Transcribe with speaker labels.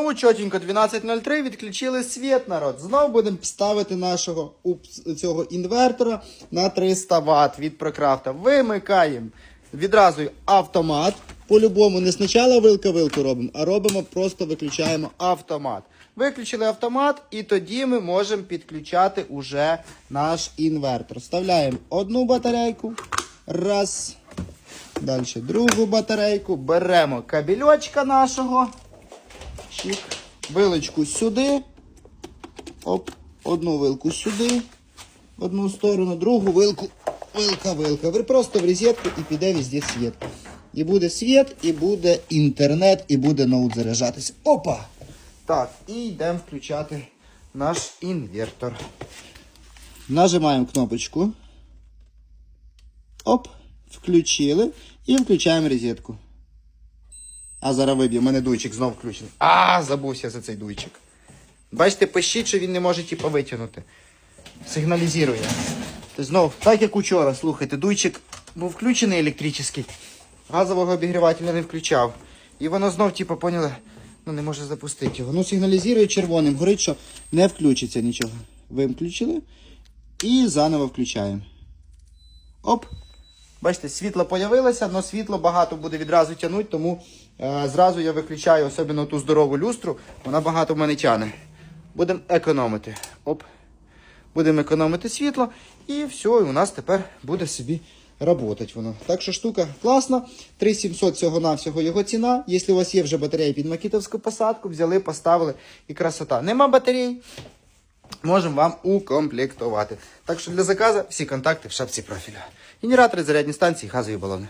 Speaker 1: Знову чотенько 12.03 відключили світ, народ. Знову будемо ставити нашого цього інвертора на 300 Вт від Прокрафта. Вимикаємо відразу автомат. По-любому не спочатку вилка-вилку робимо, а робимо просто виключаємо автомат. Виключили автомат, і тоді ми можемо підключати уже наш інвертор. Вставляємо одну батарейку. Раз. Далі другу батарейку. Беремо кабельочка нашого. Чик. Вилочку сюди. Оп. Одну вилку сюди. В одну сторону, другу вилку. Вилка, вилка. Ви просто в розетку і піде везде світ. І буде світ, і буде інтернет, і буде ноут заряджатися. Опа! Так, і йдемо включати наш інвертор. Нажимаємо кнопочку. Оп, включили і включаємо розетку. А зараз виб'є, у мене дуйчик знов включений. А, забувся за цей дуйчик. Бачите, пищить, що він не може типу, витягнути. Сигналізує. Тобто знов, так як учора, слухайте, дуйчик був включений електричний, газового обігрівателя не включав. І воно знов, типу, поняли, ну не може запустити його. Ну, сигналізує червоним, горить, що не включиться нічого. Виключили і заново включаємо. Оп. Бачите, світло появилося, але світло багато буде відразу тягнути, тому е, зразу я виключаю, особливо ту здорову люстру, вона багато в мене тягне. Будемо економити. Оп. Будемо економити світло і все, і у нас тепер буде собі працювати воно. Так що штука класна. 3700 всього-навсього його ціна. Якщо у вас є вже батарея під макітовську посадку, взяли, поставили і красота. Нема батарей, можемо вам укомплектувати. Так що для заказу всі контакти в шапці профіля. Генератори, зарядні станції, газові балони.